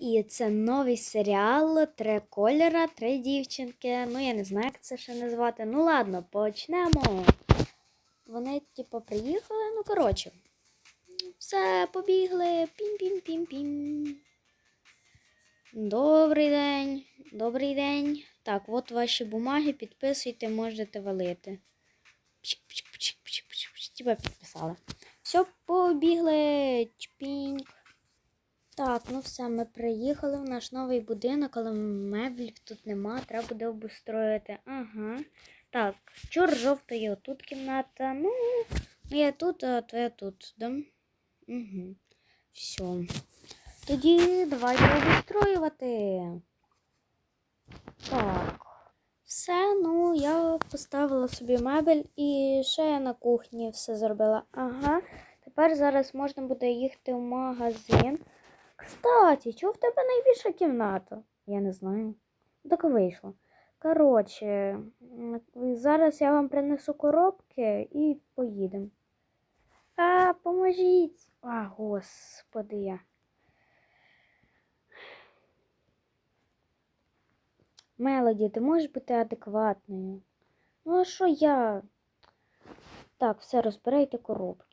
і це новий серіал Три кольора, три дівчинки. Ну, я не знаю, як це ще назвати. Ну ладно, почнемо. Вони, типу, приїхали, ну, коротше. Все, побігли. Пім-пім-пім-пім. Добрий день. Добрий день. Так, от ваші бумаги, підписуйте, можете валити. Тебе підписала. Все, побігли. Чпінь. Так, ну все, ми приїхали в наш новий будинок, але меблів тут нема, треба буде обустроїти. Ага. Так, чор жовтої отут кімната. Ну, я тут, а твоя тут, да? Угу. Все. Тоді давайте обустроювати. Так. Все, ну, я поставила собі мебель і ще я на кухні все зробила. Ага. Тепер зараз можна буде їхати в магазин. Кстати, чого в тебе найбільша кімната? Я не знаю. Так вийшло. Коротше, зараз я вам принесу коробки і поїдемо. А, поможіть. А, господи я. Мелоді, ти можеш бути адекватною? Ну, а що я? Так, все, розбирайте коробки.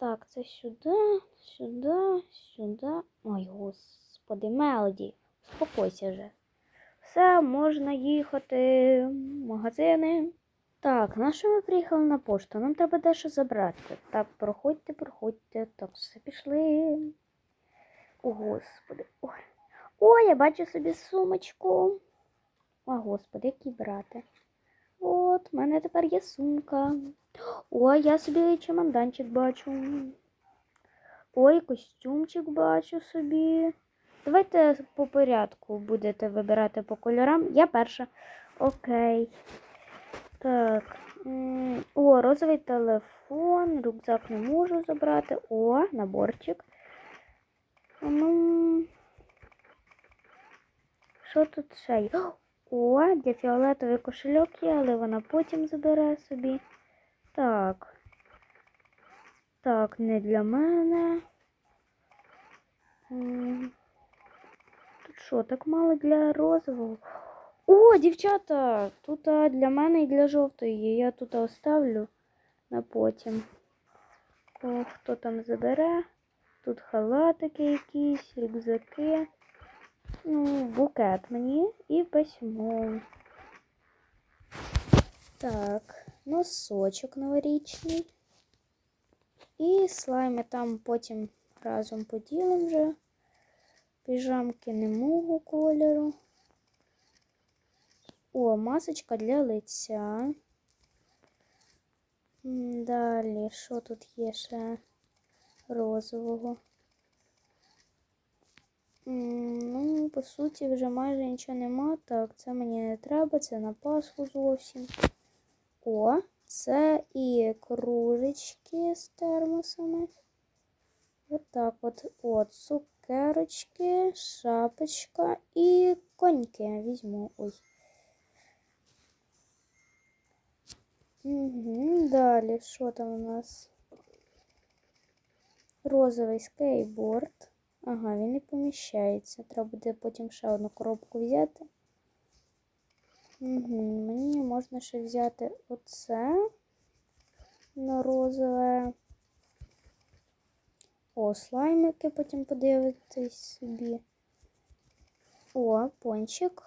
Так, це сюди, сюди, сюди. Ой, господи, Мелоді, успокойся вже. Все, можна їхати в магазини. Так, на що ми приїхали на пошту? Нам треба дещо забрати. Так, проходьте, проходьте. Так, все пішли. О, господи. Ой. Ой, я бачу собі сумочку. О, господи, який брати. От, в мене тепер є сумка. Ой, я собі чемоданчик бачу. Ой, костюмчик бачу собі. Давайте по порядку будете вибирати по кольорам. Я перша. Окей. Так. О, розовий телефон. Рюкзак не можу забрати. О, наборчик. Ну. Що тут ще є? О, для фіолетовий кошельок є, але вона потім забере собі. Так. Так, не для мене. Тут що, так мало для розового? О, дівчата! Тут для мене і для жовтої. Я тут оставлю на потім. О, хто там забере? Тут халатики якісь, рюкзаки. Ну, букет мені і письмо. Так, носочок новорічний. І слайми там потім разом поділимо вже. Піжамки не мого кольору. О, масочка для лиця. Далі, що тут є ще розового? Ну, по суті, вже майже нічого нема. Так, це мені не треба, це на Пасху зовсім. О, це і кружечки з термосами. Отак от. От, цукерочки, шапочка і коньки візьму. Ой. Угу, далі, що там у нас? Розовий скейтборд. Ага, він не поміщається. Треба буде потім ще одну коробку взяти. Угу, мені можна ще взяти оце на розове. О, слаймики потім подивитись собі. О, пончик.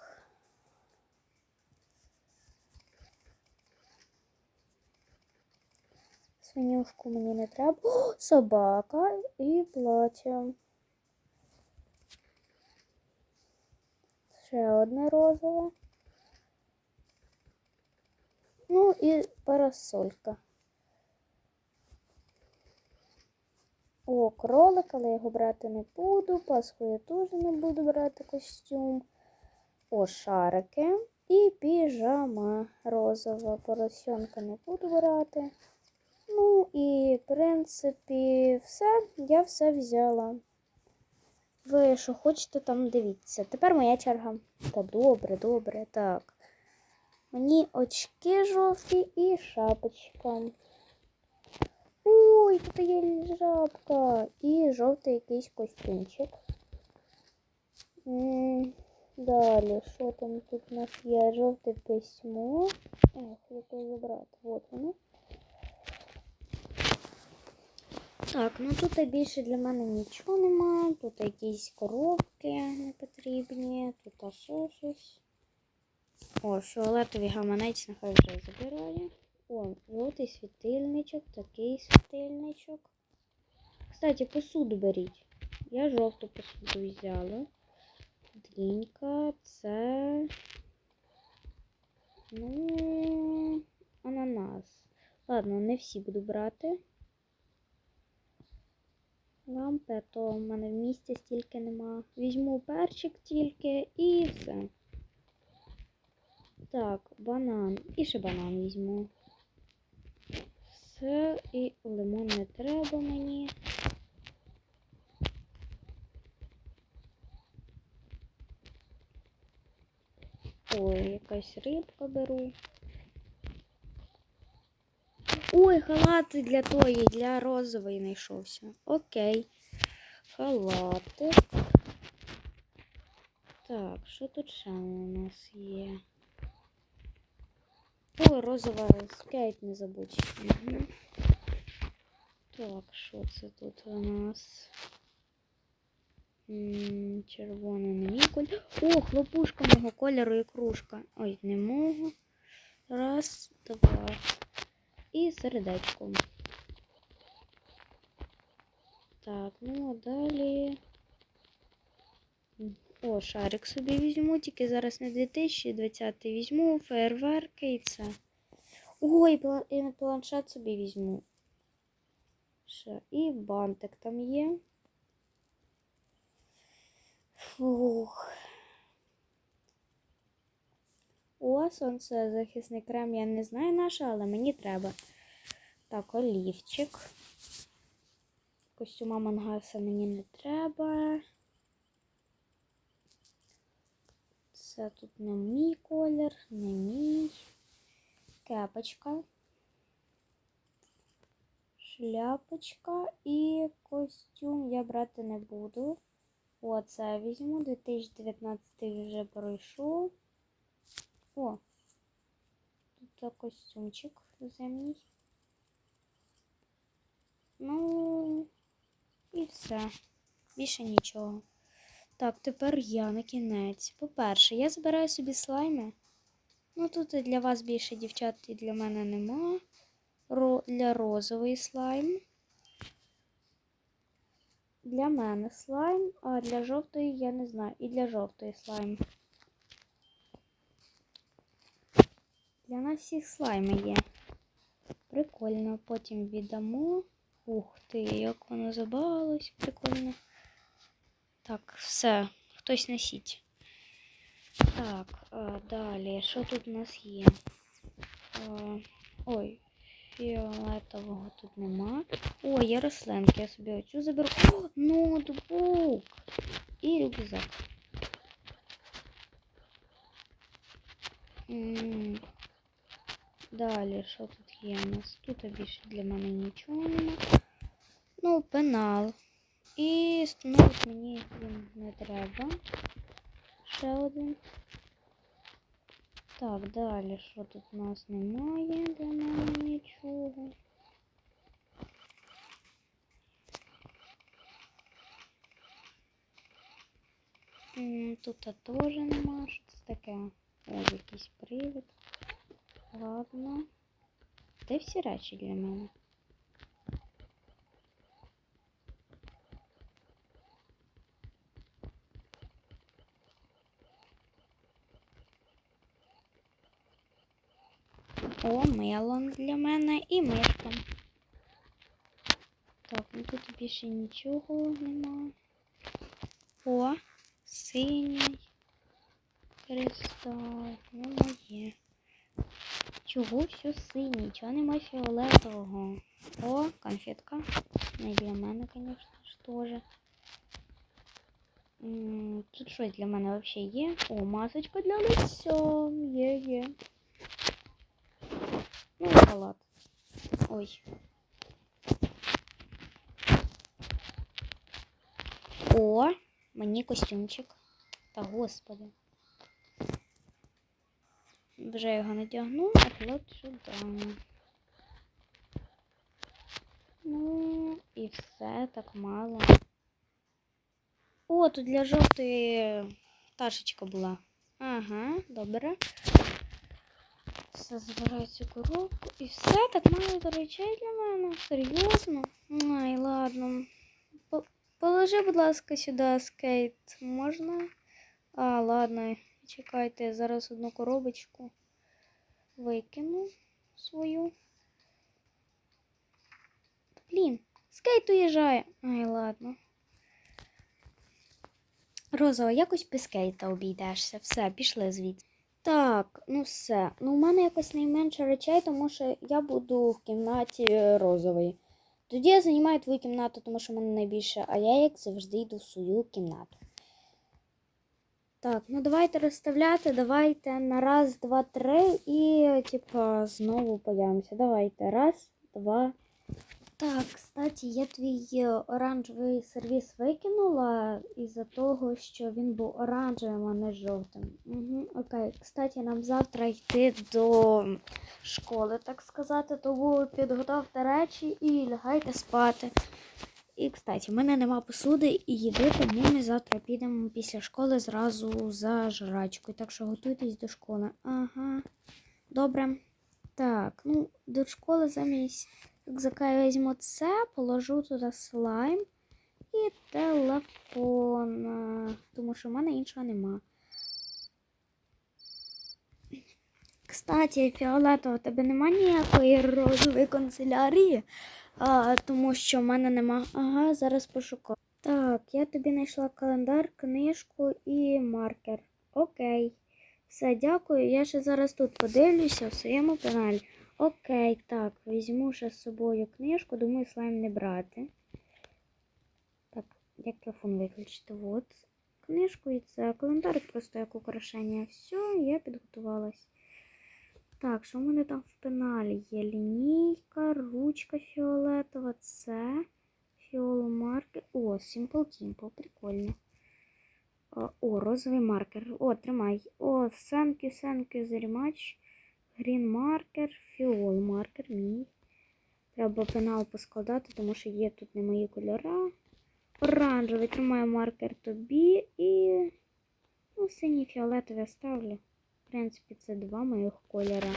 Свинюшку мені не треба. О, собака і плаття. Ще одне розове. Ну і парасолька. О, кролик, але я його брати не буду. Пасху я теж не буду брати костюм. О, шарики. І піжама розова. Поросенка не буду брати. Ну і, в принципі, все. Я все взяла. Ви що хочете там дивіться. Тепер моя черга. Та добре, добре, так. Мені очки жовті і шапочка. Ой, тут є жабка. І жовтий якийсь костюмчик. Далі, що там тут у нас є? Жовте письмо. Ох, як його забрати? Вот воно. Так, ну тут більше для мене нічого нема. Тут якісь коробки не потрібні, тут ще щось. О, фіолетовий гаманець нехай вже забирає. О, жовтий світильничок, такий світильничок. Кстати, посуду беріть. Я жовту посуду взяла. Дрінька, це. Ну, ананас. Ладно, не всі буду брати. Лампи, а то в мене в місті стільки нема. Візьму перчик тільки і все. Так, банан. І ще банан візьму. Все, і лимон не треба мені. Ой, якась рибка беру. Ой, халати для тої, для розової знайшовся. Окей. Халатик. Так, що тут ще у нас є? О, розова скейт не забудь. Угу. Так, що це тут у нас? Червоний не. О, хлопушка мого кольору і кружка. Ой, не можу. Раз, два. І сердечко. Так, ну а далі. О, шарик собі візьму, тільки зараз не 2020 візьму, фейерверки і це. Пла- і планшет собі візьму. Ще. І бантик там є. Фух. О, сонцезахисний крем, я не знаю наше, але мені треба. Так, олівчик. Костюма мангаса мені не треба. Це тут не мій колір, не мій. Кепочка. Шляпочка і костюм я брати не буду. Оце візьму. 2019 вже пройшов. О, тут костюмчик зимній. Ну, і все. Більше нічого. Так, тепер я на кінець. По-перше, я збираю собі слайми. Ну, тут і для вас більше дівчат і для мене нема. Ро... Для розовий слайм. Для мене слайм, а для жовтої я не знаю. І для жовтої слайм. Для нас всіх слайми є. Прикольно. Потім віддамо. Ух ти, як воно забавилось, прикольно. Так, все, хтось носіть. Так, а, далі, що тут у нас є? А, ой, фіолетового тут нема. О, є рослинки, я собі оцю заберу. О, ноутбук! І рюкзак. Далі, що тут є у нас? Тут більше для мене нічого нема. Ну, пенал. І становить мені він не треба. Ще один. Так, далі, що тут у нас немає для мене нічого. М, Тут теж нема. Що це таке? Ось якийсь привід. Ладно. Де всі речі для мене? О, мелон для мене і мишка. Так, ну тут більше нічого нема. О, синій кристал. Ну, моє. Чого все синій? Чого нема фіолетового? О, конфетка. Не для мене, звісно ж, теж. Тут щось для мене взагалі є. О, масочка для лиця. Є, є. Ну, і халат. Ой. О, мені костюмчик. Та господи. Вже його надягну, а плот сюди. Ну, і все так мало. О, тут для жовтої ташечка була. Ага, добре. Все, забираю цю коробку. І все так мало речей для мене. Серйозно? Ай, ладно. Положи, будь ласка, сюди скейт. Можна? А, ладно. Чекайте, я зараз одну коробочку викину свою. Блін, скейт уїжджає. Ай, ладно. Розова, якось без скейта обійдешся. Все, пішли звідси. Так, ну все. Ну, у мене якось найменше речей, тому що я буду в кімнаті розової. Тоді я займаю твою кімнату, тому що в мене найбільше, а я, як завжди, йду в свою кімнату. Так, ну давайте розставляти, давайте на раз, два, три і, типа, знову появимося. Давайте. Раз, два. Так, кстати, я твій е, оранжевий сервіс викинула із-за того, що він був оранжевим, а не жовтим. Угу, окей. Кстати, нам завтра йти до школи, так сказати, тому підготовте речі і лягайте спати. І, кстати, в мене нема посуди і їди, тому ми завтра підемо після школи зразу за жрачкою. Так що готуйтесь до школи. Ага. Добре. Так, ну, до школи замість рюкзака я візьму це, положу туди слайм і телефон. е, Тому що в мене іншого нема. Кстати, Фіолетова, у тебе нема ніякої розової канцелярії, а, тому що в мене нема. Ага, зараз пошукаю. Так, я тобі знайшла календар, книжку і маркер. Окей. Все, дякую. Я ще зараз тут подивлюся в своєму каналі. Окей, так, візьму ще з собою книжку, думаю, слайм не брати. Так, як телефон виключити? От. Книжку і це. Календар просто як украшення. Все, я підготувалась. Так, що в мене там в пеналі є? Лінійка, ручка фіолетова, це фіоломаркер. О, Simple Dimple, прикольно. О, О, розовий маркер. О, тримай. О, thank you, thank you very much. Green маркер, фіол маркер мій. Треба пенал поскладати, тому що є тут не мої кольори. Оранжевий тримаю маркер тобі і ну, синій фіолетовий ставлю. В принципі, це два моїх кольора.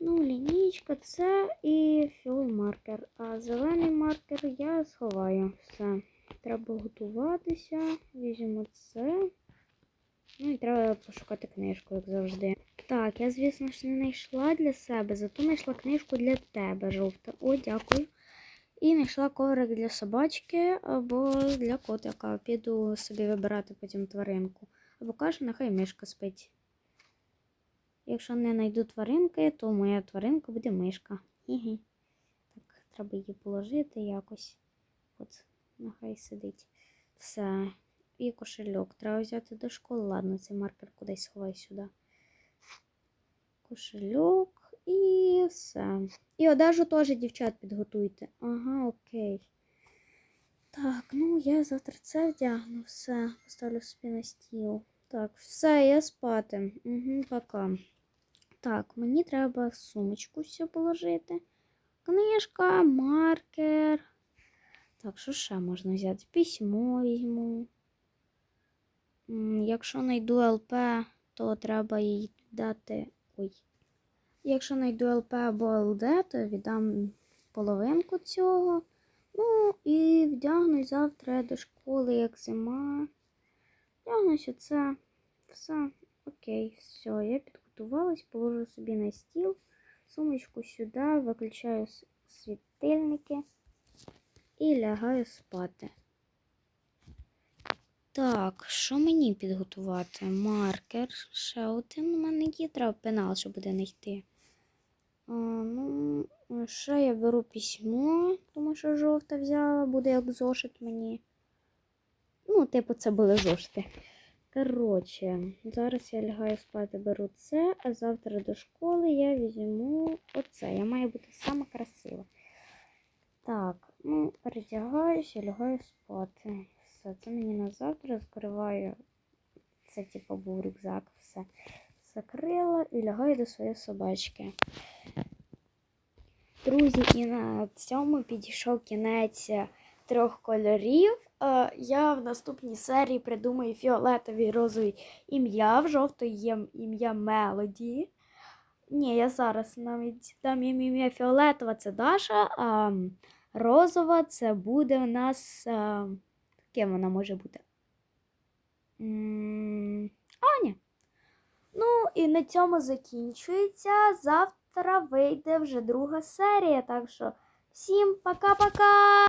Ну, лінійка це і фіол маркер. А зелений маркер я сховаю. Все. Треба готуватися. Візьмемо це. Ну і треба пошукати книжку, як завжди. Так, я, звісно ж, не знайшла для себе, зато знайшла книжку для тебе, жовта. О, дякую. І знайшла коврик для собачки або для котика. Піду собі вибирати потім тваринку. Або кажу, нехай мишка спить. Якщо не знайду тваринки, то моя тваринка буде мишка. Хі-хі. Так, треба її положити якось. От, нехай сидить. Все. І кошельок. Треба взяти до школи. Ладно, цей маркер кудись сховай сюди. Кошельок і все. І одежу теж, дівчат, підготуйте. Ага, окей. Так, ну я завтра це вдягну. Все, поставлю собі на стіл. Так, все, я спати. Угу, пока. Так, мені треба в сумочку все положити. Книжка, маркер. Так, що ще можна взяти? Письмо візьму. Якщо знайду ЛП, то треба їй дати. Ой. Якщо знайду ЛП або ЛД, то віддам половинку цього. Ну і вдягнусь завтра до школи, як зима. Вдягнусь оце. Все. Окей, все, я підготувалась, положу собі на стіл, сумочку сюди, виключаю світильники і лягаю спати. Так, що мені підготувати? Маркер. Ще один у мене є, треба пенал, щоб буде не йти. А, ну, ще я беру письмо, тому що жовте взяла, буде як зошит мені. Ну, типу, це були зошити. Коротше, зараз я лягаю спати, беру це, а завтра до школи я візьму оце. Я маю бути сама красива. Так, ну, передягаюся, лягаю спати. Все. Це мені на завтра закриваю. Це типу був рюкзак, все. Закрила і лягаю до своєї собачки. Друзі, і на цьому підійшов кінець трьох кольорів. Е, Я в наступній серії придумаю фіолетовий розовий ім'я. В жовтої є ім'я Мелоді. Ні, я зараз навіть дам їм ім'я фіолетова це Даша, а розова це буде у нас. Ким вона може бути? Аня. Ну, і на цьому закінчується. Завтра вийде вже друга серія. Так що всім пока-пока!